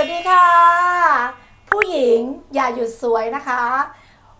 วัสดีค่ะ ผู้หญิงอย่าหยุดสวยนะคะ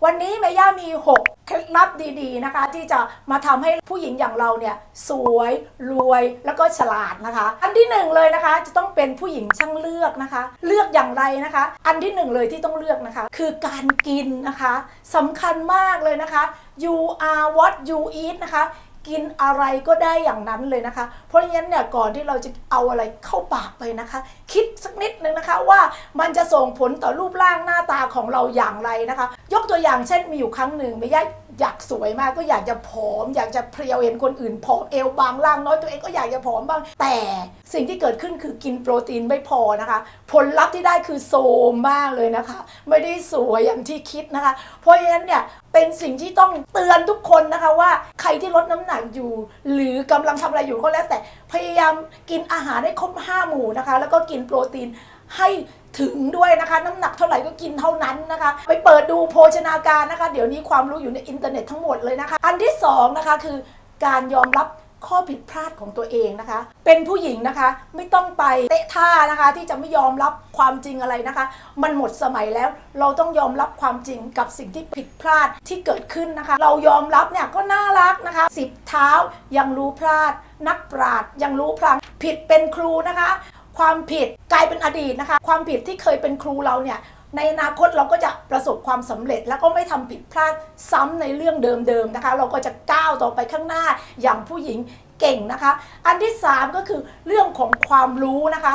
วันนี้แม่ย่ามี 6 เคล็ดลับดีๆนะคะ ที่จะมาทำให้ผู้หญิงอย่างเราเนี่ยสวยรวยแล้วก็ฉลาดนะคะ อันที่หนึ่งเลยนะคะ จะต้องเป็นผู้หญิงช่างเลือกนะคะ เลือกอย่างไรนะคะ อันที่หนึ่งเลยที่ต้องเลือกนะคะ คือการกินนะคะสำคัญมากเลยนะคะ you are what you eat นะคะ กินอะไรก็ได้อย่างนั้นเลยนะคะ เพราะฉะนั้นเนี่ยก่อนที่เราจะเอาอะไรเข้าปากไปนะคะ คิดสักนิดนึงนะคะว่ามันจะส่งผลต่อรูปร่างหน้าตาของเราอย่างไรนะคะ ยกตัวอย่างเช่นมีอยู่ครั้งหนึ่งไม่ย่า อยากสวยมากก็อยากจะผอม อยากจะเพรียวเห็นคนอื่นผอมเอวบางร่างน้อยตัวเองก็อยากจะผอมบ้าง แต่สิ่งที่เกิดขึ้นคือกินโปรตีนไม่พอนะคะ ผลลัพธ์ที่ได้คือโซมมากเลยนะคะ ไม่ได้สวยอย่างที่คิดนะคะ เพราะฉะนั้นเนี่ยเป็นสิ่งที่ต้องเตือนทุกคนนะคะว่าใครที่ลดน้ำหนักอยู่ หรือกำลังทำอะไรอยู่ก็แล้วแต่พยายามกินอาหารให้ครบห้าหมู่นะคะ แล้วก็กินโปรตีน ให้ถึงด้วยนะคะ น้ำหนักเท่าไหร่ก็กินเท่านั้นนะคะ ไปเปิดดูโภชนาการนะคะ เดี๋ยวนี้ความรู้อยู่ในอินเทอร์เน็ตทั้งหมดเลยนะคะ อันที่สองนะคะคือการยอมรับข้อผิดพลาดของตัวเองนะคะ เป็นผู้หญิงนะคะไม่ต้องไปเตะท่านะคะ ที่จะไม่ยอมรับความจริงอะไรนะคะ มันหมดสมัยแล้วเราต้องยอมรับความจริงกับสิ่งที่ผิดพลาดที่เกิดขึ้นนะคะ เรายอมรับเนี่ยก็น่ารักนะคะสิบเท้ายังรู้พลาด นักปราชญ์ยังรู้พลังผิดเป็นครูนะคะ ความผิดกลายเป็นอดีตนะคะ ความผิดที่เคยเป็นครูเราเนี่ยในอนาคตเราก็จะประสบความสำเร็จ แล้วก็ไม่ทำผิดพลาดซ้ำในเรื่องเดิมๆนะคะ เราก็จะก้าวต่อไปข้างหน้าอย่างผู้หญิงเก่งนะคะ อันที่ 3 ก็คือเรื่องของความรู้นะคะ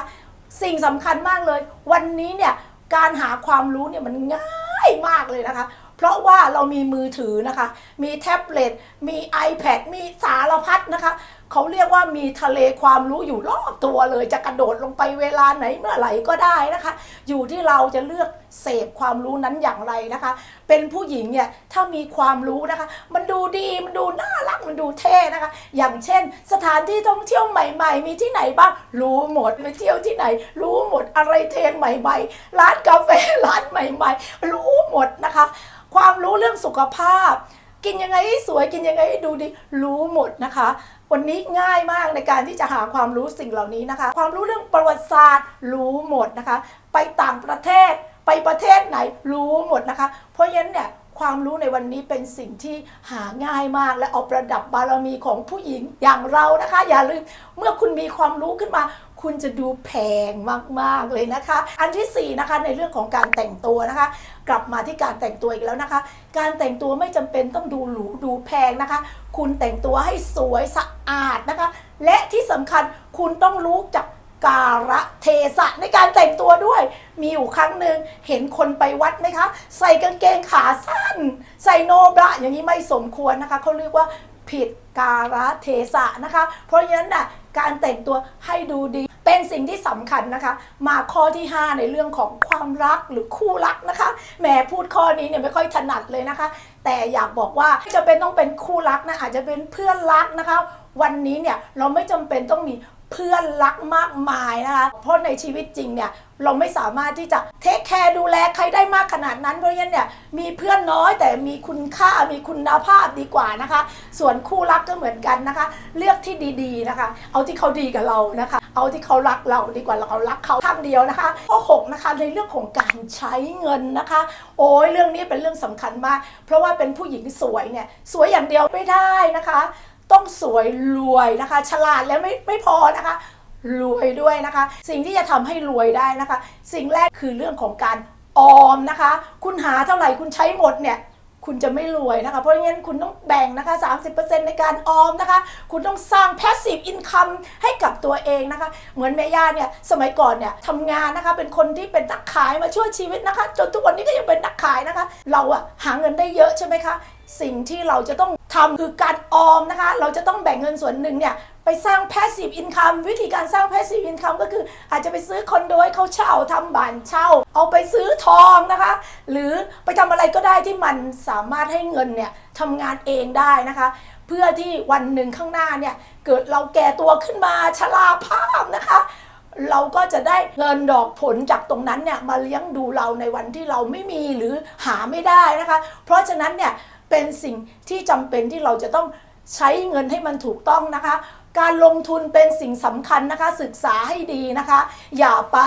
สิ่งสำคัญมากเลย วันนี้เนี่ยการหาความรู้เนี่ยมันง่ายมากเลยนะคะ เพราะว่าเรามีมือถือนะคะ มีแท็บเล็ตมี iPad มีสารพัดนะคะ เขาเรียกว่ามีทะเลความรู้อยู่รอบตัวเลย จะกระโดดลงไปเวลาไหนเมื่อไหร่ก็ได้นะคะ อยู่ที่เราจะเลือกเสพความรู้นั้นอย่างไรนะคะ เป็นผู้หญิงเนี่ยถ้ามีความรู้นะคะ มันดูดีมันดูน่ารักมันดูเท่นะคะ อย่างเช่น สถานที่ท่องเที่ยวใหม่ ๆ มีที่ไหนบ้างรู้หมดไปเที่ยวที่ไหน รู้หมดอะไรเทรนใหม่ ๆ ร้านกาแฟร้านใหม่ ๆ รู้หมดนะคะ ความรู้เรื่องสุขภาพ กินยังไงให้สวยกินยังไงให้ดูดีรู้หมดนะคะ วันนี้ง่ายมากในการที่จะหาความรู้สิ่งเหล่านี้นะคะ ความรู้เรื่องประวัติศาสตร์ รู้หมดนะคะ ไปต่างประเทศ ไปประเทศไหนรู้หมดนะคะ เพราะฉะนั้นเนี่ยความรู้ในวันนี้เป็นสิ่งที่หาง่ายมาก และเอาประดับบารมีของผู้หญิงอย่างเรานะคะ อย่าลืมเมื่อคุณมีความรู้ขึ้นมา คุณจะดูแพงมากๆเลยนะคะ อันที่4นะคะในเรื่องของการแต่งตัวนะคะ กลับมาที่การแต่งตัวอีกแล้วนะคะ การแต่งตัวไม่จำเป็นต้องดูหรูดูแพงนะคะ คุณแต่งตัวให้สวยสะอาดนะคะ และที่สำคัญคุณต้องรู้จักการะเทศะในการแต่งตัวด้วย มีอยู่ครั้งหนึ่งเห็นคนไปวัดไหมคะ ใส่กางเกงขาสั้น ใส่โนบะอย่างนี้ไม่สมควรนะคะ เขาเรียกว่าผิดการะเทศะนะคะ เพราะฉะนั้นน่ะการแต่งตัวให้ดูดี เป็นสิ่งที่สำคัญนะคะ มาข้อที่ 5 ในเรื่องของความรักหรือคู่รักนะคะแหมพูดข้อนี้เนี่ยไม่ค่อยถนัดเลยนะคะ แต่อยากบอกว่าจะเป็นต้องเป็นคู่รักนะอาจจะเป็นเพื่อนรักนะคะ วันนี้เนี่ยเราไม่จำเป็นต้องมี เพื่อนรักมากมายนะคะเพราะในชีวิตจริงเนี่ยเราไม่สามารถที่จะเทคแคร์ดูแลใครได้มากขนาดนั้น เพราะฉะนั้นเนี่ยมีเพื่อนน้อยแต่มีคุณค่ามีคุณภาพดีกว่านะคะ ส่วนคู่รักก็เหมือนกันนะคะ เลือกที่ดีๆนะคะ เอาที่เขาดีกับเรานะคะ เอาที่เขารักเราดีกว่าเรารักเขาทางเดียวนะคะข้อ6นะคะในเรื่องของการใช้เงินนะคะ โอ้ยเรื่องนี้เป็นเรื่องสำคัญมาก เพราะว่าเป็นผู้หญิงสวยเนี่ยสวยอย่างเดียวไม่ได้นะคะ ต้องสวยรวยนะคะ ฉลาดแล้วไม่ไม่พอนะคะ รวยด้วยนะคะ สิ่งที่จะทำให้รวยได้นะคะ สิ่งแรกคือเรื่องของการออมนะคะ คุณหาเท่าไหร่คุณใช้หมดเนี่ย คุณจะไม่รวยนะคะ เพราะงั้นคุณต้องแบ่งนะคะ 30%ในการออมนะคะ คุณต้องสร้าง passive income ให้กับตัวเองนะคะ เหมือนแม่ย่าเนี่ย สมัยก่อนเนี่ยทำงานนะคะ เป็นคนที่เป็นนักขายมาช่วยชีวิตนะคะ จนทุกวันนี้ก็ยังเป็นนักขายนะคะ เราอะหาเงินได้เยอะใช่ไหมคะ สิ่งที่เราจะต้องทำคือการออมนะคะ เราจะต้องแบ่งเงินส่วนหนึ่งเนี่ย ไปสร้าง passive income วิธีการสร้าง passive income ก็คืออาจจะไปซื้อคอนโดให้เขาเช่าทำบ้านเช่า เอาไปซื้อทองนะคะ หรือไปทำอะไรก็ได้ที่มันสามารถให้เงินเนี่ยทำงานเองได้นะคะ เพื่อที่วันหนึ่งข้างหน้าเนี่ยเกิดเราแก่ตัวขึ้นมาชราภาพนะคะเราก็จะได้เงินดอกผลจากตรงนั้นเนี่ยมาเลี้ยงดูเราในวันที่เราไม่มีหรือหาไม่ได้นะคะ เพราะฉะนั้นเนี่ยเป็นสิ่งที่จำเป็นที่เราจะต้องใช้เงินให้มันถูกต้องนะคะ การลงทุนเป็นสิ่งสำคัญนะคะ ศึกษาให้ดีนะคะ อย่าไป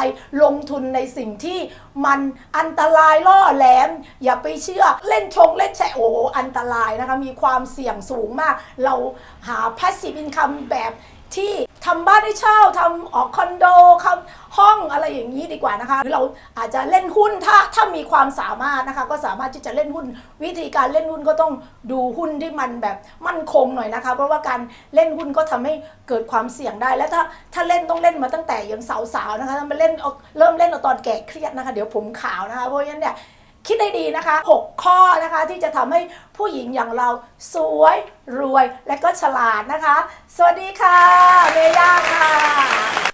ลงทุนในสิ่งที่มันอันตรายล่อแหลม อย่าไปเชื่อเล่นชงเล่นแชโอ้อันตรายนะคะ มีความเสี่ยงสูงมาก เราหา passive income แบบที่ ทำบ้านให้เช่าทำออกคอนโดคำห้องอะไรอย่างนี้ดีกว่านะคะหรือเราอาจจะเล่นหุ้นถ้าถ้ามีความสามารถนะคะ ก็สามารถที่จะเล่นหุ้น วิธีการเล่นหุ้นก็ต้องดูหุ้นที่มันแบบมั่นคงหน่อยนะคะ เพราะว่าการเล่นหุ้นก็ทำให้เกิดความเสี่ยงได้ และถ้าถ้าเล่นต้องเล่นมาตั้งแต่ยังสาวๆนะคะถ้ามาเล่นเอาเริ่มเล่นตอนแก่เครียดนะคะ เดี๋ยวผมขาวนะคะเพราะฉะนั้นเนี่ย คิดได้ดีนะคะ 6 ข้อนะคะที่จะทำให้ผู้หญิงอย่างเราสวยรวยและก็ฉลาดนะคะ สวัสดีค่ะ เมย่าค่ะ